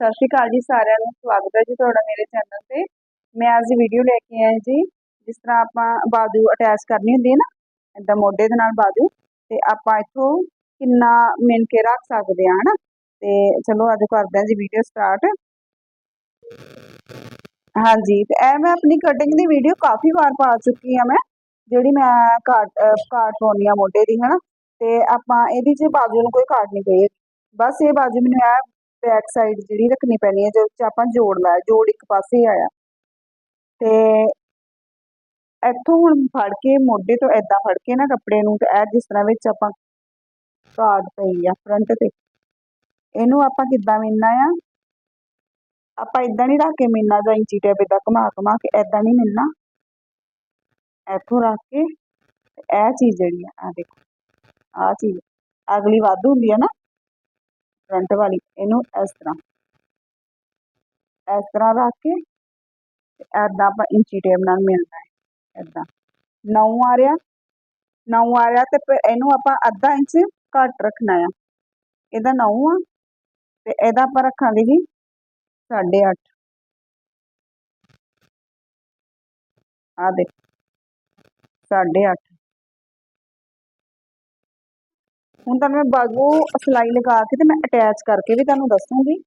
ਸਤਿ ਸ਼੍ਰੀ ਅਕਾਲ ਜੀ ਸਾਰਿਆਂ ਨੂੰ, ਸਵਾਗਤ ਹੈ ਜੀ ਤੁਹਾਡਾ ਮੇਰੇ ਚੈਨਲ ਤੇ। ਮੈਂ ਅੱਜ ਵੀਡੀਓ ਲੈ ਕੇ ਆਈ ਜੀ, ਜਿਸ ਤਰ੍ਹਾਂ ਆਪਾਂ ਬਾਜੂ ਅਟੈਚ ਕਰਨੀ ਹੁੰਦੀ ਹੈ ਨਾ ਇਦਾਂ ਮੋਢੇ ਦੇ ਨਾਲ ਬਾਜੂ, ਤੇ ਆਪਾਂ ਇੱਥੋਂ ਕਿੰਨਾ ਮਿਣ ਕੇ ਰੱਖ ਸਕਦੇ ਆ ਹਨਾ? ਤੇ ਚਲੋ ਅੱਜ ਕਰਦੇ ਹਾਂ ਜੀ ਵੀਡੀਓ ਸਟਾਰਟ ਹਾਂਜੀ, ਤੇ ਇਹ ਮੈਂ ਆਪਣੀ ਕਟਿੰਗ ਦੀ ਵੀਡੀਓ ਕਾਫੀ ਵਾਰ ਪਾ ਚੁੱਕੀ ਆ ਮੈਂ, ਜਿਹੜੀ ਮੈਂ ਕਾਟ ਕਾਟ ਪਾਉਣੀ ਆ ਮੋਢੇ ਦੀ, ਹਨਾ? ਤੇ ਆਪਾਂ ਇਹਦੀ ਚ ਬਾਜੂ ਨੂੰ ਕੋਈ ਕਾਟ ਨਹੀਂ ਪਈ। ਬਸ ਇਹ ਬਾਜੂ ਮੈਨੂੰ ਇਹ ਬੈਕ ਸਾਈਡ ਜਿਹੜੀ ਰੱਖਣੀ ਪੈਣੀ ਹੈ, ਜਿਹਦੇ ਵਿੱਚ ਆਪਾਂ ਜੋੜ ਲਾਇਆ, ਜੋੜ ਇੱਕ ਪਾਸੇ ਆਇਆ। ਤੇ ਇੱਥੋਂ ਹੁਣ ਫੜ ਕੇ ਮੋਢੇ ਤੋਂ ਐਦਾਂ ਫੜ ਕੇ ਨਾ ਕੱਪੜੇ ਨੂੰ, ਤੇ ਇਹ ਜਿਸ ਤਰ੍ਹਾਂ ਵਿੱਚ ਆਪਾਂ ਕਾਟ ਪਈ ਆ ਫਰੰਟ ਤੇ, ਇਹਨੂੰ ਆਪਾਂ ਕਿੱਦਾਂ ਮਿਲਣਾ ਆ? ਆਪਾਂ ਇਦਾਂ ਨਹੀਂ ਰੱਖ ਕੇ ਮਿਲਣਾ ਜਾਂ ਇੰਚੀ ਟੇਪ ਇਦਾਂ ਘੁਮਾ ਘੁਮਾ ਕੇ ਐਦਾਂ ਨਹੀਂ ਮਿਲਣਾ ਇੱਥੋਂ ਰੱਖ ਕੇ ਇਹ ਚੀਜ਼ ਜਿਹੜੀ ਆ ਆ ਦੇਖੋ ਆ ਚੀਜ਼, ਅਗਲੀ ਵਾਧੂ ਹੁੰਦੀ ਆ ਨਾ ਫਰੰਟ ਵਾਲੀ, ਇਹਨੂੰ ਇਸ ਤਰ੍ਹਾਂ। ਇਸ ਤਰ੍ਹਾਂ ਰੱਖ ਕੇ ਐਦਾਂ ਆਪਾਂ ਇੰਚੀ ਟੇਪ ਨਾਲ ਮਿਲਣਾ ਹੈ ਐਦਾਂ 9 ਆ ਰਿਹਾ 9 ਆ ਰਿਹਾ ਤੇ ਇਹਨੂੰ ਆਪਾਂ ਅੱਧਾ ਇੰਚ ਘੱਟ ਰੱਖਣਾ ਆ। ਇਹਦਾ 9 ਆ ਤੇ ਇਹਦਾ ਆਪਾਂ ਰੱਖਾਂਗੇ ਜੀ 8.5 ਆ ਦੇਖ 8.5 ਹੁਣ ਤਾਂ ਮੈਂ ਬਾਜੂ ਸਿਲਾਈ ਲਗਾ ਕੇ ਤੇ ਮੈਂ ਅਟੈਚ ਕਰਕੇ ਵੀ ਤੁਹਾਨੂੰ ਦੱਸੂਗੀ।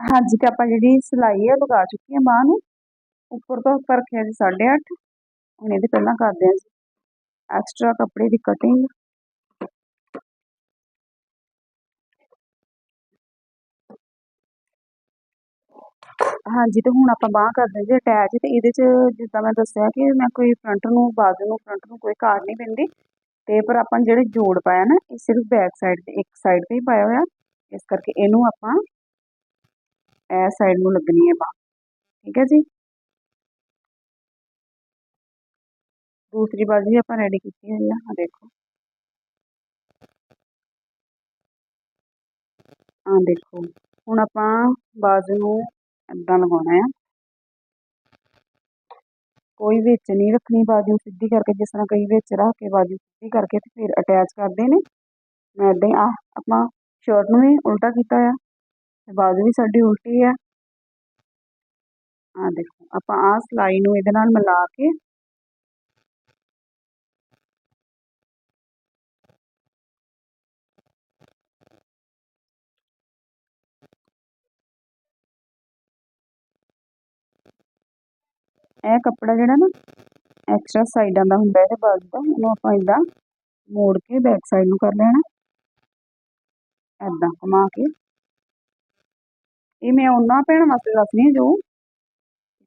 ਹਾਂਜੀ ਤੇ ਆਪਾਂ ਜਿਹੜੀ ਸਿਲਾਈ ਹੈ ਲਗਾ ਚੁੱਕੀ ਹੈ ਬਾਹ ਨੂੰ। ਉੱਪਰ ਤੋਂ ਉੱਪਰ ਰੱਖਿਆ ਜੀ 8.5 ਹੁਣ ਇਹਦੇ ਪਹਿਲਾਂ ਕਰਦੇ ਹਾਂ ਐਕਸਟਰਾ ਕੱਪੜੇ ਦੀ ਕਟਿੰਗ ਹਾਂਜੀ, ਤੇ ਹੁਣ ਆਪਾਂ ਬਾਹ ਕਰਦੇ ਜੀ ਅਟੈਚ ਤੇ ਇਹਦੇ ਚ ਜਿੱਦਾਂ ਮੈਂ ਦੱਸਿਆ ਕਿ ਮੈਂ ਕੋਈ ਫਰੰਟ ਨੂੰ, ਬਾਜੂ ਨੂੰ ਫਰੰਟ ਨੂੰ ਕੋਈ ਕਾਰ ਨਹੀਂ ਪੈਂਦੀ ਤੇ ਪਰ ਆਪਾਂ ਜਿਹੜੇ ਜੋੜ ਪਾਇਆ ਨਾ, ਇਹ ਸਿਰਫ ਬੈਕ ਸਾਈਡ ਤੇ, ਇੱਕ ਸਾਈਡ ਤੇ ਹੀ ਪਾਇਆ ਹੋਇਆ। ਇਸ ਕਰਕੇ ਇਹਨੂੰ ਆਪਾਂ ਇਹ ਸਾਈਡ ਨੂੰ ਲੱਗਣੀ ਹੈ ਬਾਹ। ਠੀਕ ਹੈ ਜੀ? ਦੂਸਰੀ ਬਾਜੂ ਵੀ ਆਪਾਂ ਰੈਡੀ ਕੀਤੀ ਹੋਈ ਆ ਆ ਦੇਖੋ। ਆ ਦੇਖੋ, ਹੁਣ ਆਪਾਂ ਬਾਜੂ ਨੂੰ ਇਦਾਂ ਲਗਾਉਣਾ ਆ। ਕੋਈ ਵਿੱਚ ਨਹੀਂ ਰੱਖਣੀ ਬਾਜੂ ਸਿੱਧੀ ਕਰਕੇ, ਜਿਸ ਤਰ੍ਹਾਂ ਕਈ ਵਿੱਚ ਰੱਖ ਕੇ ਬਾਜੂ ਸਿੱਧੀ ਕਰਕੇ ਤੇ ਫਿਰ ਅਟੈਚ ਕਰਦੇ ਨੇ। ਮੈਂ ਇਦਾਂ ਹੀ ਆ ਆਪਾਂ ਸ਼ਰਟ ਨੂੰ ਵੀ ਉਲਟਾ ਕੀਤਾ ਆ ਤੇ ਬਾਜੂ ਵੀ ਸਾਡੀ ਉਲਟੀ ਆ। ਆ ਦੇਖੋ, ਆਪਾਂ ਆ ਸਲਾਈ ਨੂੰ ਇਹਦੇ ਨਾਲ ਮਿਲਾ ਕੇ ਇਹ ਕੱਪੜਾ ਜਿਹੜਾ ਨਾ ਐਕਸਟਰਾ ਸਾਈਡਾਂ ਦਾ ਹੁੰਦਾ, ਇਹਦੇ ਬਾਜੂ ਦਾ ਉਹਨੂੰ ਆਪਾਂ ਇਦਾਂ ਮੋੜ ਕੇ ਬੈਕ ਸਾਈਡ ਨੂੰ ਕਰ ਲੈਣਾ। ਐਦਾਂ ਘੁਮਾ ਕੇ। ਇਹ ਮੈਂ ਉਹਨਾਂ ਭੈਣਾਂ ਵਾਸਤੇ ਦੱਸਣੀ ਜੋ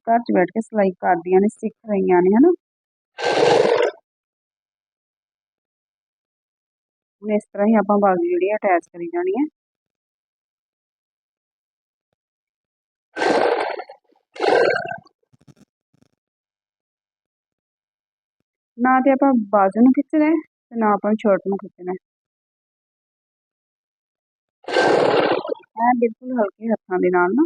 ਘਰ 'ਚ ਬੈਠ ਕੇ ਸਿਲਾਈ ਕਰਦੀਆਂ ਨੇ, ਸਿੱਖ ਰਹੀਆਂ ਨੇ, ਹਨਾ। ਹੁਣ ਇਸ ਤਰ੍ਹਾਂ ਹੀ ਆਪਾਂ ਬਾਜੂ ਜਿਹੜੀ ਅਟੈਚ ਕਰੀ ਜਾਣੀ ਹੈ। ਨਾ ਤੇ ਆਪਾਂ ਬਾਜੂ ਨੂੰ ਖਿੱਚਣਾ ਹੈ ਤੇ ਨਾ ਆਪਾਂ ਸ਼ਰਟ ਨੂੰ ਖਿੱਚਣਾ ਹੈ। ਐ ਬਿਲਕੁਲ ਹਲਕੇ ਹੱਥਾਂ ਦੇ ਨਾਲ ਨਾ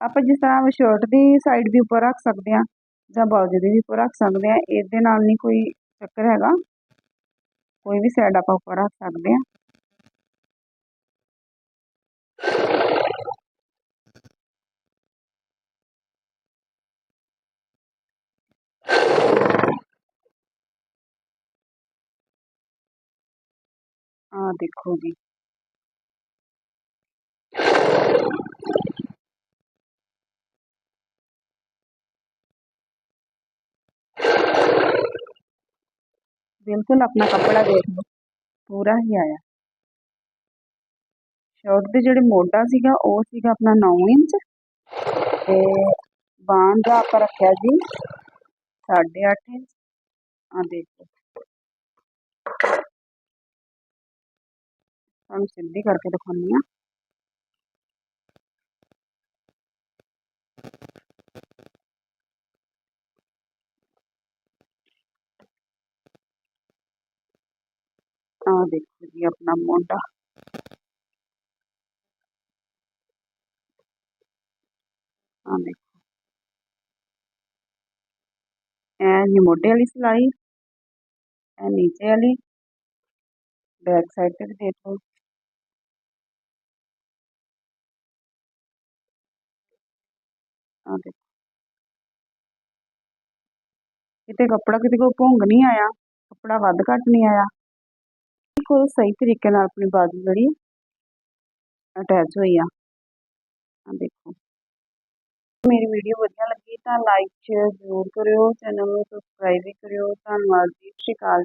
ਆਪਾਂ ਜਿਸ ਤਰ੍ਹਾਂ ਸ਼ਰਟ ਦੀ ਸਾਈਡ ਵੀ ਉੱਪਰ ਰੱਖ ਸਕਦੇ ਆ ਜਾਂ ਬਾਜੂ ਦੇ ਵੀ ਉੱਪਰ ਰੱਖ ਸਕਦੇ ਆ ਇਹਦੇ ਨਾਲ ਨਹੀਂ ਕੋਈ ਚੱਕਰ ਹੈਗਾ। ਕੋਈ ਵੀ ਸਾਈਡ ਆਪਾਂ ਉੱਪਰ ਰੱਖ ਸਕਦੇ ਆ ਆ ਦੇਖੋ ਜੀ ਬਿਲਕੁਲ ਆਪਣਾ ਕੱਪੜਾ ਦੇਖ ਲਓ ਪੂਰਾ ਹੀ ਆਇਆ ਸ਼ਰਟ ਦੇ ਜਿਹੜੇ ਮੋਢਾ ਸੀਗਾ ਉਹ ਸੀਗਾ ਆਪਣਾ 9 ਇੰਚ ਤੇ ਬਾਹਾਂ ਦਾ ਆਪਾਂ ਰੱਖਿਆ ਜੀ 8.5 ਇੰਚ ਆ ਦੇਖੋ ਤੁਹਾਨੂੰ ਸਿੱਧੀ ਕਰਕੇ ਦਿਖਾਉਂਦੀ ਆ ਆ ਦੇਖੋ ਜੀ ਆਪਣਾ ਮੋਢਾ। ਆ ਦੇਖੋ। ਇਹ ਜੀ ਮੋਢੇ ਵਾਲੀ ਸਿਲਾਈ, ਇਹ ਨੀਚੇ ਵਾਲੀ। ਬੈਕ ਸਾਈਡ ਤੇ ਵੀ ਦੇਖ ਲਓ। ਆ ਦੇਖੋ ਕਿਤੇ ਕੱਪੜਾ ਕਿਤੇ ਕੋ ਭੁੰਗ ਨਹੀਂ ਆਇਆ, ਕੱਪੜਾ ਵੱਧ ਘੱਟ ਨਹੀਂ ਆਇਆ। ਬਿਲਕੁਲ ਸਹੀ ਤਰੀਕੇ ਨਾਲ ਆਪਣੀ ਬਾਜੂ ਜਿਹੜੀ ਅਟੈਚ ਹੋਈ ਆ। ਆ ਦੇਖੋ। ਮੇਰੀ ਵੀਡੀਓ ਵਧੀਆ ਲੱਗੀ ਤਾਂ ਲਾਈਕ ਸ਼ੇਅਰ ਜ਼ਰੂਰ ਕਰਿਓ ਚੈਨਲ ਨੂੰ ਸਬਸਕ੍ਰਾਈਬ ਵੀ ਕਰਿਓ। ਧੰਨਵਾਦ ਜੀ, ਸਤਿ ਸ਼੍ਰੀ ਅਕਾਲ